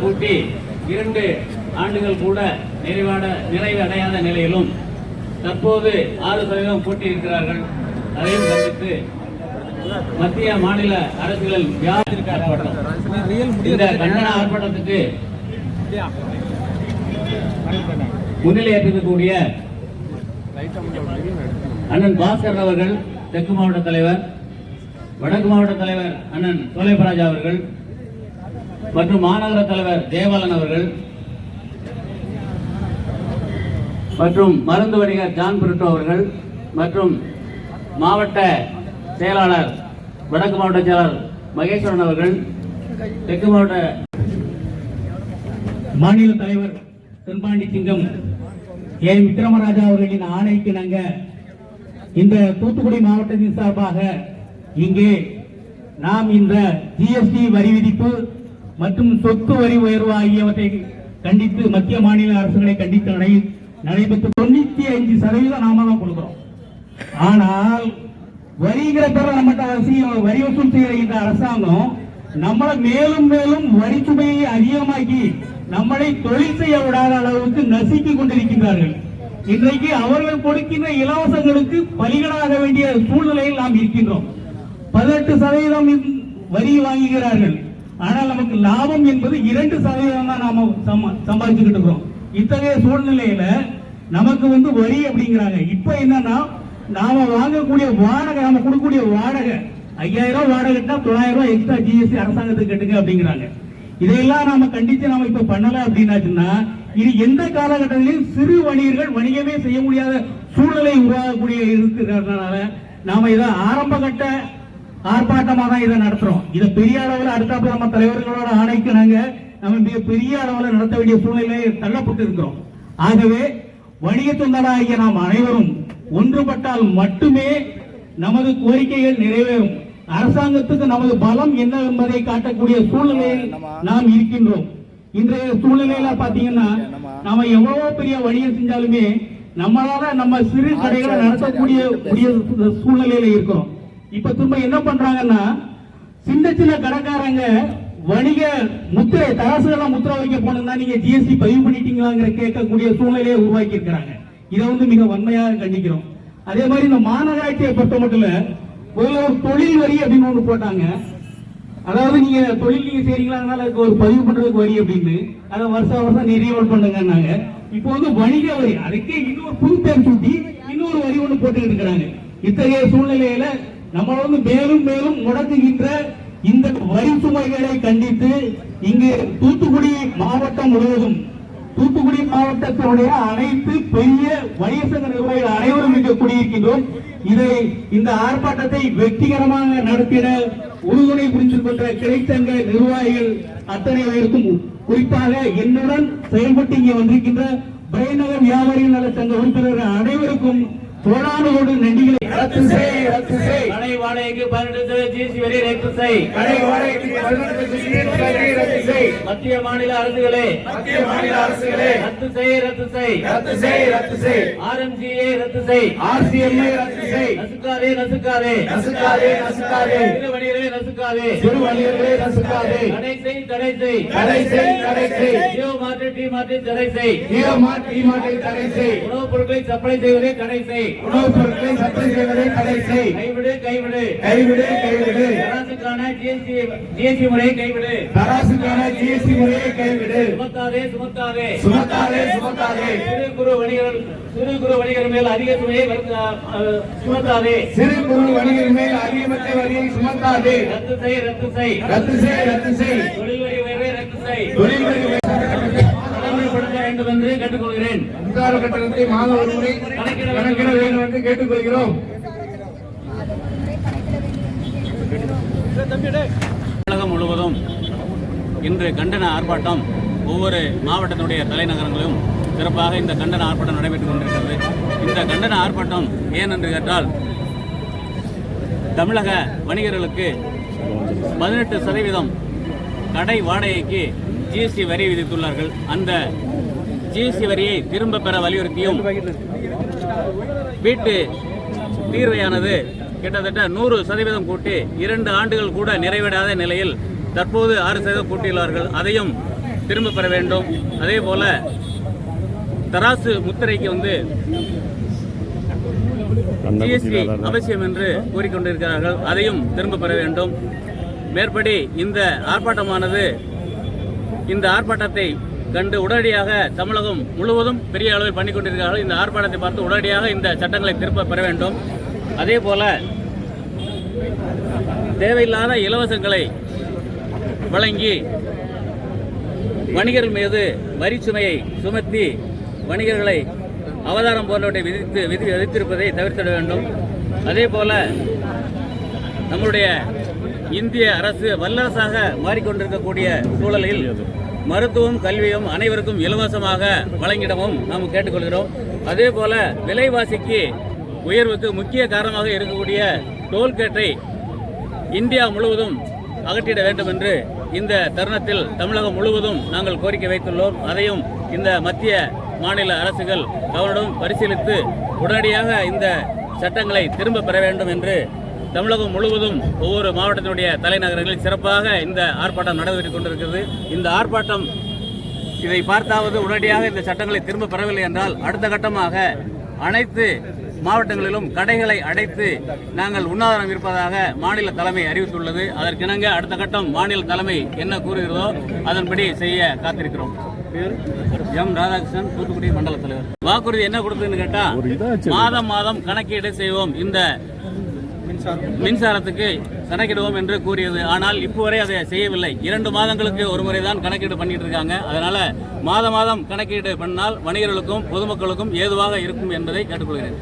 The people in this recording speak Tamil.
சதவீதம் கூட்டி இரண்டு ஆண்டுகள் கூட நிறைவாட நிறைவடையாத நிலையிலும் தற்போது ஆறு சதவீதம் கூட்டி இருக்கிறார்கள் அதையும் கண்டித்து மத்திய மாநில அரசுகள் வியாதிற்கு ஆர்ப்பாட்டம் இந்த கண்டன ஆர்ப்பாட்டத்துக்கு முன்னிலையேற்றிருக்கக்கூடிய அண்ணன் பாஸ்கர் அவர்கள் தெற்கு மாவட்ட தலைவர் வடக்கு மாவட்ட தலைவர் அண்ணன் சோலைபராஜா அவர்கள் மற்றும் மாநகர தலைவர் தேவாலன் அவர்கள் மற்றும் மருந்து வணிகர் ஜான் பிரிட்டோ அவர்கள் மற்றும் மாவட்ட செயலாளர் வடக்கு மாவட்ட செயலாளர் மகேஸ்வரன் அவர்கள் தெற்கு மாவட்ட மாநில தலைவர் தென்பாண்டி சிங்கம் ஏ. விக்ரமராஜா அவர்களின் ஆணைக்கு நாங்க இந்த தூத்துக்குடி மாவட்டத்தின் சார்பாக இங்கே நாம் இந்த ஜிஎஸ்டி வரி விதிப்பு மற்றும் சொத்து வரி உயர்வு ஆகியவற்றை கண்டித்து மத்திய மாநில அரசுகளை கண்டித்து நடை நடைபெற்று தொண்ணூத்தி அஞ்சு சதவீதம் நாம தான் கொடுக்கிறோம். ஆனால் வரிங்கிற பேர்ல நம்மகிட்ட அவசியம் வரி வசூல் செய்கிற இந்த அரசாங்கம் நம்மளை மேலும் மேலும் வரி சுமையை அதிகமாக்கி நம்மளை தொழில் செய்ய விடாத அளவுக்கு நசுக்கி கொண்டிருக்கின்றார்கள். இன்றைக்கு அவர்கள் கொடுக்கின்ற இலவசங்களுக்கு பலிகளாக வேண்டிய சூழ்நிலையில் நாம் இருக்கின்றோம். பதினெட்டு சதவீதம் வரி வாங்குகிறார்கள். ஆனால் நமக்கு லாபம் என்பது இரண்டு சதவீதம் தான் நாம சம்பாதிச்சுக்கிட்டு இருக்கிறோம். இத்தகைய சூழ்நிலையில நமக்கு வந்து வரி அப்படிங்கிறாங்க. இப்ப என்னன்னா நாம வாங்கக்கூடிய வாடகை நாம கொடுக்கக்கூடிய வாடகை ஐயாயிரம் ரூபாய் வாடகைனா தொள்ளாயிரம் ரூபாய் எக்ஸ்ட்ரா ஜிஎஸ்டி அரசாங்கத்துக்கு கட்டுங்க அப்படிங்கிறாங்க. இதையெல்லாம் நாம கண்டித்து நாம இப்ப பண்ணல அப்படின்னாச்சுன்னா இது எந்த காலகட்டத்திலையும் சிறு வணிகர்கள் வணிகமே செய்ய முடியாத சூழ்நிலை உருவாகக்கூடிய இருக்கிறதுனால நாம இதை ஆரம்ப கட்ட ஆர்ப்பாட்டமா தான் இதை நடத்துறோம். இதை பெரிய அளவுல அடுத்தாப்புல நம்ம தலைவர்களோட ஆணைக்கு நாங்க நம்ம மிக பெரிய அளவுல நடத்த வேண்டிய சூழ்நிலையை தள்ளப்பட்டு இருக்கிறோம் ஆகவே வணிக தொண்டராகிய நாம் அனைவரும் ஒன்றுபட்டால் மட்டுமே நமது கோரிக்கைகள் நிறைவேறும். அரசாங்கத்துக்கு நமது பலம் என்ன என்பதை காட்டக்கூடிய சூழ்நிலையில் நாம் இருக்கின்றோம். இன்றைய சூழ்நிலையில பாத்தீங்கன்னா நாம எவ்வளவோ பெரிய வணிகம் செஞ்சாலுமே நம்மளால நம்ம சிறு கடைகளை நடத்தக்கூடிய கூடிய சூழ்நிலையில இருக்கிறோம். இப்ப திரும்ப என்ன பண்றாங்கன்னா சின்ன சின்ன கடைக்காரங்க வணிக முத்திரை தராசுகள்லாம் முத்திரை வைக்க போனா நீங்க ஜிஎஸ்டி பதிவு பண்ணிட்டீங்களாங்கிற கேட்கக்கூடிய சூழ்நிலையை உருவாக்கி இருக்கிறாங்க. இதை வந்து மிக வன்மையாக கண்டிக்கிறோம். அதே மாதிரி இந்த மாநகராட்சியை பொறுத்த மட்டும் இல்ல முதல்ல ஒரு தொழில் வரி அப்படின்னு ஒண்ணு போட்டாங்க. அதாவது நீங்க தொழில் நீங்க செய்றீங்களா அதுக்கு ஒரு பதிவு பண்றதுக்கு வரி அப்படின்னு. அதை வருஷம் வருஷம் நிறுவல் பண்ணுங்கன்னாங்க. இப்போ வந்து வணிக வரி அதுக்கே இன்னொரு புது பேர் சூட்டி இன்னொரு வரி ஒண்ணு போட்டுக்கிட்டு இருக்கிறாங்க. இத்தகைய சூழ்நிலையில நம்மளை வந்து மேலும் மேலும் முடக்குகின்ற இந்த வரி சுமைகளை கண்டித்து இங்கு தூத்துக்குடி மாவட்டம் முழுவதும் தூத்துக்குடி மாவட்டத்தினுடைய அனைத்து பெரிய வணிக நிர்வாகிகள் அனைவரும் இங்கு கூடியிருக்கின்றோம். இதை இந்த ஆர்ப்பாட்டத்தை வெற்றிகரமாக நடத்திட உறுதுணை புரிந்து கொண்ட கிளைச்சங்க நிர்வாகிகள் அத்தனை பேருக்கும் குறிப்பாக என்னுடன் செயல்பட்டு இங்கே வந்திருக்கின்ற பிரைநகர் வியாபாரிகள் நல சங்க உறுப்பினர்கள் அனைவருக்கும் கோடானோடு நன்றிகளை ரத்து செய் ரத்து செய். கடை வாடகைக்கு பன்னெண்டு ஜிஎஸ்டி வரி ரத்து செய். கடை வாடகைக்கு பதினெட்டு வரி ரத்து செய். மத்திய மாநில அரசுகளே. மத்திய மாநில அரசுகளே. ரத்து செய் ரத்து செய். ரத்து செய் ரத்து செய். ஆர்எம்ஜிஏ ரத்து செய். ஆர்சிஎம்ஐ ரத்து செய். நசுக்காதே நசுக்காதே. நசுக்காதே நசுக்காதே. சிறு வணிகர்களே நசுக்காதே. சிறு வணிகர்களே நசுக்காதே. கடை செய் தடை செய். கடை செய் கடை செய். ஜியோ மார்ட் டி மார்ட் தடை செய். ஜியோ மார்ட் டி மார்ட்டை தடை செய். உணவுப் பொருட்களை சப்ளை செய்வதை தடை செய். உணவுப் பொருட்களை சப்ளை செய்வதை தடை செய் கைவிடு கைவிடு. கைவிடு கைவிடு அரசுக்கான ஜிஎஸ்டி ஜிஎஸ்டி முறையை கைவிடு. தராசுக்கான ஜிஎஸ்டி முறையை கைவிடு. சுமத்தாதே சுமத்தாதே. சுமத்தாதே சுமத்தாதே. சிறு குறு வணிகர்கள் சிறு குறு வணிகர் மேல் அதிக சுமையை சுமத்தாதே. சிறு குறு வணிகர் மேல் அதிகபட்ச வரியை சுமத்தாதே. ரத்து செய் ரத்து செய். ரத்து செய் ரத்து செய். தொழில் வரி உயர்வை ரத்து செய். தொழில் வரி வேண்டும் என்று கேட்டுக்கொள்கிறேன். மின்சார கட்டணத்தை மாத ஒரு முறை கணக்கிட வேண்டும். என்று கேட்டுக்கொள்கிறோம். தமிழகம் முழுவதும் இன்று கண்டன ஆர்ப்பாட்டம் ஒவ்வொரு மாவட்டத்தினுடைய தலைநகரங்களிலும் சிறப்பாக இந்த கண்டன ஆர்ப்பாட்டம் நடைபெற்றுக் கொண்டிருக்கிறது. இந்த கண்டன ஆர்ப்பாட்டம் ஏன் என்று கேட்டால் தமிழக வணிகர்களுக்கு பதினெட்டு சதவீதம் கடை வாடகைக்கு ஜிஎஸ்டி வரி விதித்துள்ளார்கள். அந்த ஜிஎஸ்டி வரியை திரும்ப பெற வலியுறுத்தியும் வீட்டு தீர்வையானது கிட்டத்தட்ட நூறு சதவீதம் கூட்டி இரண்டு ஆண்டுகள் கூட நிறைவிடாத நிலையில் தற்போது ஆறு சதவீதம் கூட்டியுள்ளார்கள். அதையும் திரும்ப பெற வேண்டும். அதே போல தராசு முத்திரைக்கு வந்து ஜிஎஸ்டி அவசியம் என்று கூறிக்கொண்டிருக்கிறார்கள். அதையும் திரும்ப பெற வேண்டும். மேற்படி இந்த ஆர்ப்பாட்டமானது இந்த ஆர்ப்பாட்டத்தை கண்டு உடனடியாக தமிழகம் முழுவதும் பெரிய அளவில் பண்ணி கொண்டிருக்கிறார்கள். இந்த ஆர்ப்பாட்டத்தை பார்த்து உடனடியாக இந்த சட்டங்களை திரும்ப பெற வேண்டும். அதே போல தேவையில்லாத இலவசங்களை வழங்கி வணிகர்கள் மீது வரி சுமையை சுமத்தி வணிகர்களை அவதாரம் போன்றவற்றை விதித்து விதி விதித்திருப்பதை தவிர்த்திட வேண்டும். அதே போல நம்முடைய இந்திய அரசு வல்லரசாக மாறிக்கொண்டிருக்கக்கூடிய சூழலில் மருத்துவம் கல்வியும் அனைவருக்கும் இலவசமாக வழங்கிடவும் நாம் கேட்டுக்கொள்கிறோம். அதே போல விலைவாசிக்கு உயர்வுக்கு முக்கிய காரணமாக இருக்கக்கூடிய டோல்கேட்டை இந்தியா முழுவதும் அகற்றிட வேண்டும் என்று இந்த தருணத்தில் தமிழகம் முழுவதும் நாங்கள் கோரிக்கை வைத்துள்ளோம். அதையும் இந்த மத்திய மாநில அரசுகள் கவனம் பரிசீலித்து உடனடியாக இந்த சட்டங்களை திரும்ப பெற வேண்டும் என்று தமிழகம் முழுவதும் ஒவ்வொரு மாவட்டத்தினுடைய தலைநகரங்களில் சிறப்பாக இந்த ஆர்ப்பாட்டம் நடைபெற்றுக் கொண்டிருக்கிறது. இந்த ஆர்ப்பாட்டம் இதை பார்த்தாவது உடனடியாக இந்த சட்டங்களை திரும்ப பெறவில்லை என்றால் அடுத்த கட்டமாக அனைத்து மாவட்டங்களிலும் கடைகளை அடைத்து நாங்கள் உண்ணாவிரதம் இருப்பதாக மாநில தலைமை அறிவித்துள்ளது. அதற்கிணங்க அடுத்த கட்டம் மாநில தலைமை என்ன கூறுகிறதோ அதன்படி செய்ய காத்திருக்கிறோம். எம் ராதாகிருஷ்ணன் தூத்துக்குடி மண்டல தலைவர். வாக்குறுதி என்ன கொடுத்ததுன்னு கேட்டா மாதம் மாதம் கணக்கீடு செய்வோம். இந்த மின்சாரத்துக்கு கணக்கிடுவோம் என்று கூறியது. ஆனால் இப்போ வரை அதை செய்யவில்லை. இரண்டு மாதங்களுக்கு ஒரு முறை தான் கணக்கீடு பண்ணிட்டு இருக்காங்க. அதனால மாத மாதம் கணக்கீடு பண்ணால் வணிகர்களுக்கும் பொதுமக்களுக்கும் ஏதுவாக இருக்கும் என்பதை கேட்டுக்கொள்கிறேன்.